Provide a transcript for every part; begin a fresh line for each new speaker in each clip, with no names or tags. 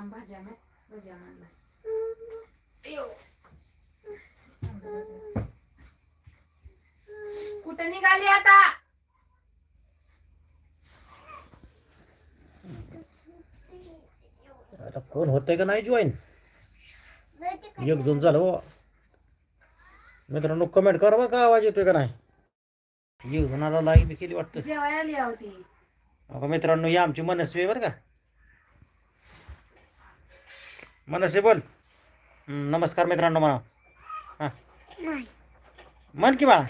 लांब भाज्या मग भाज्या अयो. कुठं निघाली आता?
आता कोण होतंय का नाही जॉईन एक दोन झालं बाबा मित्रांनो कमेंट करा बा का आवाज येतोय का नाही? एक जणाला लाईक केली वाटतं.
जेवायला आली होती
अगं मित्रांनो ही आमची मनस्वी बरं का. मनस्वी बोल. नमस्कार मित्रांनो म्हणा. हां. म्हण की बाळा.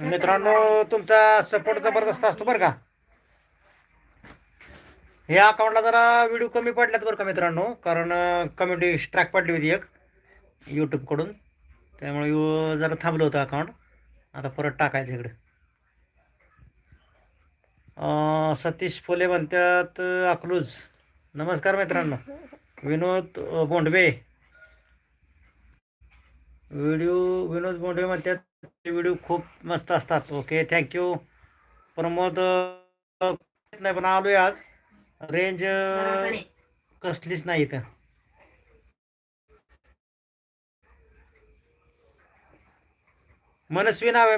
मित्रांनो. तुमचा सपोर्ट जबरदस्त असतो बरं का? हे अकाउंटला जरा व्हिडिओ कमी पडल्यात बरं का मित्रांनो? कारण कम्युनिटी स्ट्राईक पडली होती एक यूट्यूबकडून त्यामुळे यो जरा थांबलं होतं अकाउंट आता परत टाकायचं इकडे. सतीश फुले म्हणतात अकलूज. नमस्कार मित्रांनो. विनोद बोंडवे व्हिडिओ विनोद बोंडवे म्हणतात व्हिडिओ खूप मस्त असतात. ओके थँक्यू प्रमोद नाही पण आलोय आज. रेंज कसलीच नाही इथं. मनस्वी नाव आहे.